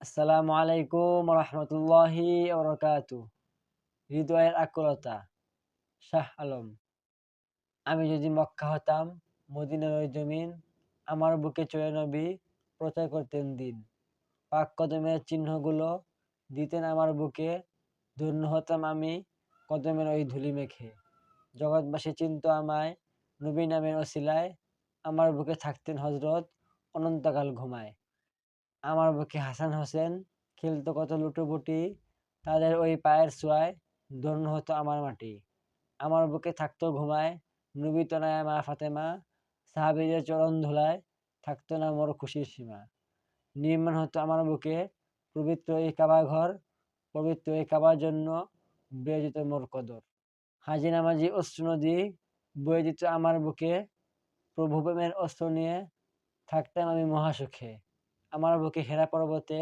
আসসালামু আলাইকুম রহমতুল্লাহি হৃদয়ের আকুলতা শাহ আলম আমি যদি মক্কা হতাম, মদিনার ওই জমিন আমার বুকে চড়ে নবী প্রচার করতেন দিন। পাক কদমের চিহ্নগুলো দিতেন আমার বুকে, ধন্য হতাম আমি কদমের ওই ধুলি মেখে। জগৎবাসী চিন্ত আমায়, নবী নামের অশিলায় আমার বুকে থাকতেন হজরত অনন্তকাল ঘুমায়। আমার বুকে হাসান হোসেন, খেলতো কত লুটোপুটি, তাদের ওই পায়ের ছোঁয়ায় ধন্য হতো আমার মাটি। আমার বুকে থাকতো ঘুমায়, নবী তনায় মা ফাতেমা, সাহাবিদের চরণ ধুলায় থাকতো না মোর খুশির সীমা। নির্মাণ হতো আমার বুকে, পবিত্র এই কাবা ঘর, পবিত্র এই কাবার জন্য বেয়ে যেত মোর কদর। হাজি নামাজি অশ্রু নদী বয়ে দিত আমার বুকে প্রভু প্রেমের অস্ত্র নিয়ে থাকতাম আমি মহাসুখে। আমার বুকে হেরা পর্বতে